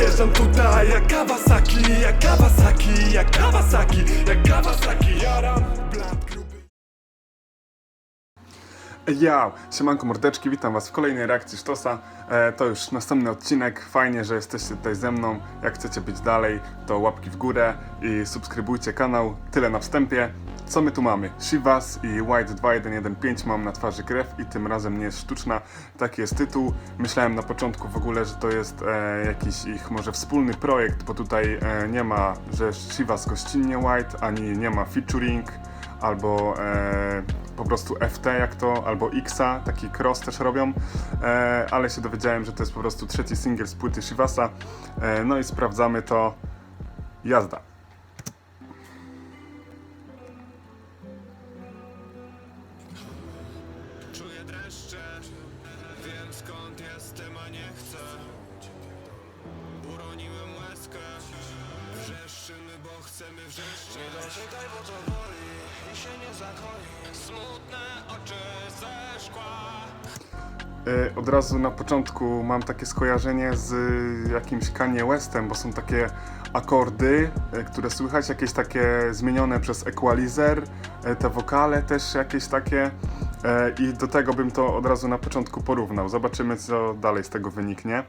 Wjeżdżam tutaj jak Kawasaki Jak Kawasaki, jak Kawasaki Jak Kawasaki, jaram Ja, siemanko mordeczki, witam was w kolejnej reakcji Sztosa. E, to już następny odcinek, fajnie, że jesteście tutaj ze mną. Jak chcecie być dalej, to łapki w górę i subskrybujcie kanał. Tyle na wstępie. Co my tu mamy? Shivas i White 2115 mam na twarzy krew i tym razem nie jest sztuczna. Taki jest tytuł. Myślałem na początku w ogóle, że to jest e, jakiś ich może wspólny projekt, bo tutaj e, nie ma, że Shivas gościnnie White, ani nie ma featuring albo e, po prostu FT jak to, albo Xa, taki cross też robią, e, ale się dowiedziałem, że to jest po prostu trzeci singiel z płyty Shivasa, e, no i sprawdzamy to, jazda. Czuję dreszcze, wiem skąd jestem, a nie chcę Uroniłem łezkę, wrzeszczymy, bo chcemy wrzeszczeć Nie dotykaj, bo to boli i się nie zakoi Smutne oczy ze szkła E, od razu na początku mam takie skojarzenie z jakimś Kanye Westem, bo są takie akordy, e, które słychać, jakieś takie zmienione przez equalizer, e, te wokale też jakieś takie i do tego bym to od razu na początku porównał. Zobaczymy co dalej z tego wyniknie.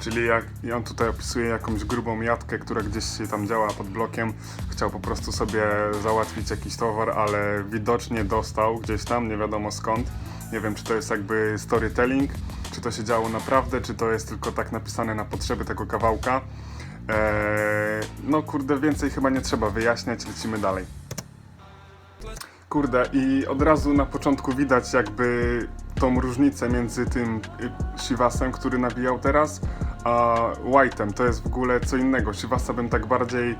Czyli jak i on tutaj opisuje jakąś grubą jatkę, która gdzieś się tam działa pod blokiem. Chciał po prostu sobie załatwić jakiś towar, ale widocznie dostał gdzieś tam, nie wiadomo skąd. Nie wiem, czy to jest jakby storytelling, czy to się działo naprawdę, czy to jest tylko tak napisane na potrzeby tego kawałka. Eee, no kurde, więcej chyba nie trzeba wyjaśniać, lecimy dalej. Kurde, i od razu na początku widać jakby tą różnicę między tym y, Shivasem, który nabijał teraz, a White'em. To jest w ogóle co innego. Shivasa bym tak bardziej.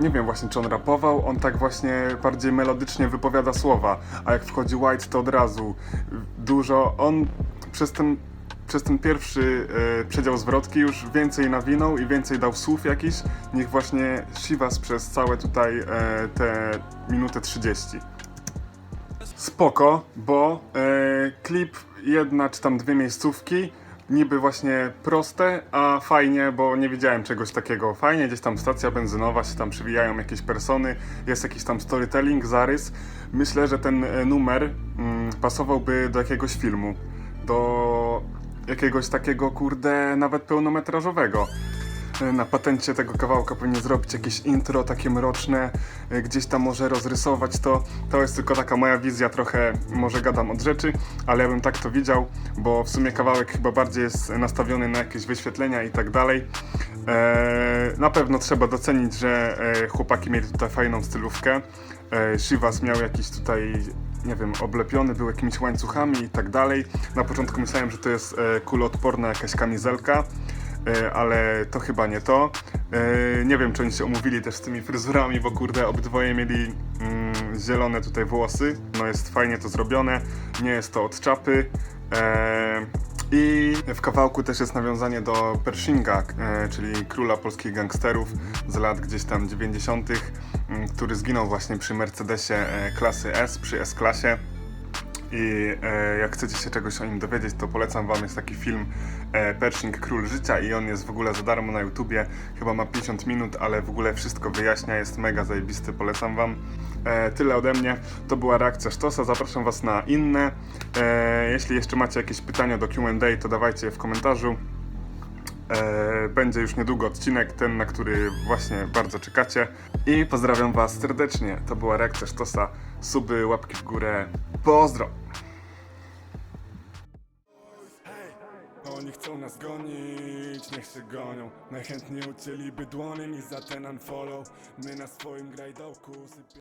Nie wiem właśnie, czy on rapował, on tak właśnie bardziej melodycznie wypowiada słowa, a jak wchodzi White, to od razu dużo. On przez ten, przez ten pierwszy e, przedział zwrotki już więcej nawinął i więcej dał słów jakiś, niż właśnie Shivas przez całe tutaj e, te minutę 30 spoko, bo e, klip jedna czy tam dwie miejscówki, niby właśnie proste, a fajnie, bo nie widziałem czegoś takiego. Fajnie, gdzieś tam stacja benzynowa się tam przywijają jakieś persony, jest jakiś tam storytelling, zarys. Myślę, że ten e, numer mm, pasowałby do jakiegoś filmu, do jakiegoś takiego, kurde, nawet pełnometrażowego na patencie tego kawałka powinien zrobić jakieś intro takie mroczne, y, gdzieś tam może rozrysować to. To jest tylko taka moja wizja, trochę może gadam od rzeczy, ale ja bym tak to widział, bo w sumie kawałek chyba bardziej jest nastawiony na jakieś wyświetlenia i tak dalej. Eee, na pewno trzeba docenić, że e, chłopaki mieli tutaj fajną stylówkę. E, Shivas miał jakiś tutaj nie wiem, oblepiony był jakimiś łańcuchami i tak dalej. Na początku myślałem, że to jest e, kuloodporna jakaś kamizelka, e, ale to chyba nie to. E, nie wiem, czy oni się umówili też z tymi fryzurami, bo kurde, obydwoje mieli mm, zielone tutaj włosy. No jest fajnie to zrobione, nie jest to od czapy. E, i w kawałku też jest nawiązanie do Pershinga, e, czyli króla polskich gangsterów z lat gdzieś tam 90., m, który zginął właśnie przy Mercedesie e, klasy S, przy S-klasie. I e, jak chcecie się czegoś o nim dowiedzieć, to polecam wam, jest taki film e, Pershing Król Życia i on jest w ogóle za darmo na YouTubie, chyba ma 50 minut, ale w ogóle wszystko wyjaśnia, jest mega zajebisty, polecam wam. E, tyle ode mnie, to była reakcja Sztosa, zapraszam was na inne. E, jeśli jeszcze macie jakieś pytania do Q&A, to dawajcie je w komentarzu. E, będzie już niedługo odcinek, ten na który właśnie bardzo czekacie. I pozdrawiam Was serdecznie. To była reakcja Sztosa. Suby, łapki w górę. Pozdro! Oni chcą nas gonić, niech się gonią. Najchętniej ucięliby dłonie mi za ten unfollow. My na swoim grajdołku sypie...